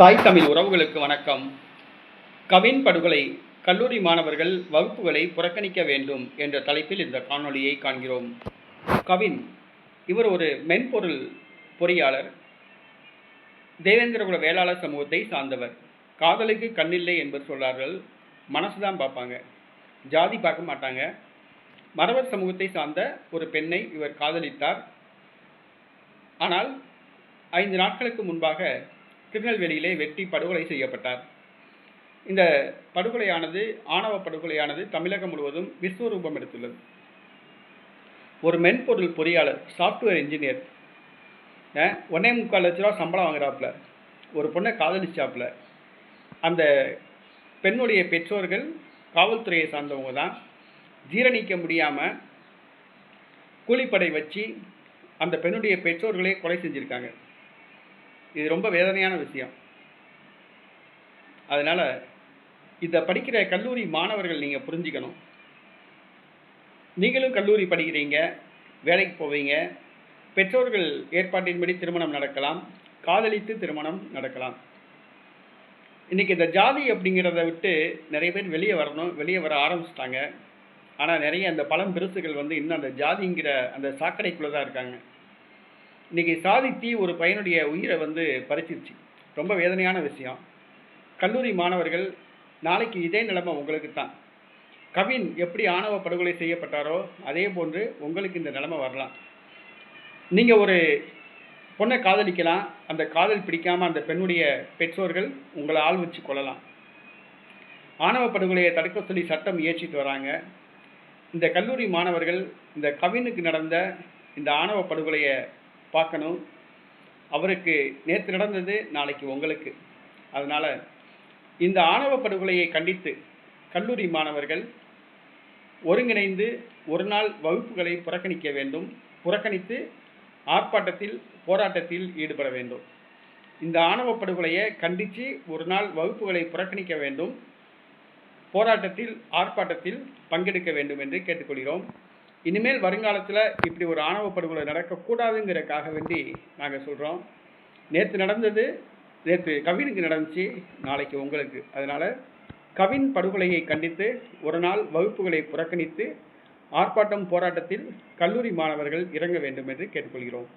தாய் தமிழ் உறவுகளுக்கு வணக்கம். கவின் படுகொலை கல்லூரி மாணவர்கள் வகுப்புகளை புறக்கணிக்க வேண்டும் என்ற தலைப்பில் இந்த காணொளியை காண்கிறோம். கவின் இவர் ஒரு மென்பொருள் பொறியாளர் தேவேந்திரகுல வேளாளர் சமூகத்தை சார்ந்தவர். காதலுக்கு கண்ணில்லை என்பது சொல்றார்கள் மனசு தான் பார்ப்பாங்க. ஜாதி பார்க்க மாட்டாங்க. மறவர் சமூகத்தை சார்ந்த ஒரு பெண்ணை இவர் காதலித்தார். ஆனால் ஐந்து நாட்களுக்கு முன்பாக திருநெல்வேலியிலே வெட்டி படுகொலை செய்யப்பட்டார். இந்த படுகொலையானது ஆணவ படுகொலையானது தமிழகம் முழுவதும் விஸ்வரூபம் எடுத்துள்ளது. ஒரு மென்பொருள் பொறியாளர் சாஃப்ட்வேர் இன்ஜினியர் ஒன்னே முக்கால் லட்ச ரூபா சம்பளம் வாங்குறாப்புல. ஒரு பொண்ணை காதலிச்சாப்புல. அந்த பெண்ணுடைய பெற்றோர்கள் காவல்துறையை சார்ந்தவங்க தான். ஜீரணிக்க முடியாமல் கூலிப்படை வச்சு அந்த பெண்ணுடைய பெற்றோர்களே கொலை செஞ்சுருக்காங்க. இது ரொம்ப வேதனையான விஷயம். அதனால் இதை படிக்கிற கல்லூரி மாணவர்கள் நீங்கள் புரிஞ்சுக்கணும். நீங்களும் கல்லூரி படிக்கிறீங்க வேலைக்கு போவீங்க பெற்றோர்கள் ஏற்பாட்டின்படி திருமணம் நடக்கலாம் காதலித்து திருமணம் நடக்கலாம். இன்றைக்கி இந்த ஜாதி அப்படிங்கிறத விட்டு நிறைய பேர் வெளியே வரணும் வெளியே வர ஆரம்பிச்சிட்டாங்க. ஆனால் நிறைய அந்த பழம் பெருசுகள் வந்து இன்னும் அந்த ஜாதிங்கிற அந்த சாக்கடைக்குள்ளே தான் இருக்காங்க. இன்றைக்கி சாதி தீ ஒரு பையனுடைய உயிரை வந்து பறிச்சிருச்சு. ரொம்ப வேதனையான விஷயம். கல்லூரி மாணவர்கள் நாளைக்கு இதே நிலைமை உங்களுக்கு தான். கவின் எப்படி ஆணவ படுகொலை செய்யப்பட்டாரோ அதே போன்று உங்களுக்கு இந்த நிலைமை வரலாம். நீங்கள் ஒரு பொண்ணை காதலிக்கலாம். அந்த காதல் பிடிக்காமல் அந்த பெண்ணுடைய பெற்றோர்கள் உங்களை ஆள் வச்சு கொள்ளலாம் ஆணவ படுகொலையை தடுக்க சொல்லி சட்டம் இயற்றிட்டு வராங்க. இந்த கல்லூரி மாணவர்கள் இந்த கவினுக்கு நடந்த இந்த ஆணவ படுகொலையை பார்க்கணும். அவருக்கு நேற்று நடந்தது நாளைக்கு உங்களுக்கு. அதனால் இந்த ஆணவ படுகொலையை கண்டித்து கல்லூரி மாணவர்கள் ஒருங்கிணைந்து ஒரு நாள் வகுப்புகளை புறக்கணிக்க வேண்டும். புறக்கணித்து ஆர்ப்பாட்டத்தில் போராட்டத்தில் ஈடுபட வேண்டும். இந்த ஆணவ படுகொலையை கண்டித்து ஒரு நாள் வகுப்புகளை புறக்கணிக்க வேண்டும். போராட்டத்தில் ஆர்ப்பாட்டத்தில் பங்கெடுக்க வேண்டும் என்று கேட்டுக்கொள்கிறோம். இனிமேல் வருங்காலத்தில் இப்படி ஒரு ஆணவ படுகொலை நடக்கக்கூடாதுங்கிறக்காக வேண்டி நாங்கள் சொல்கிறோம் நேற்று நடந்தது நேற்று கவினுக்கு நடந்துச்சு நாளைக்கு உங்களுக்கு. அதனால் கவின் படுகொலையை கண்டித்து ஒரு நாள் வகுப்புகளை புறக்கணித்து ஆர்ப்பாட்டம் போராட்டத்தில் கல்லூரி மாணவர்கள் இறங்க வேண்டும் என்று கேட்டுக்கொள்கிறோம்.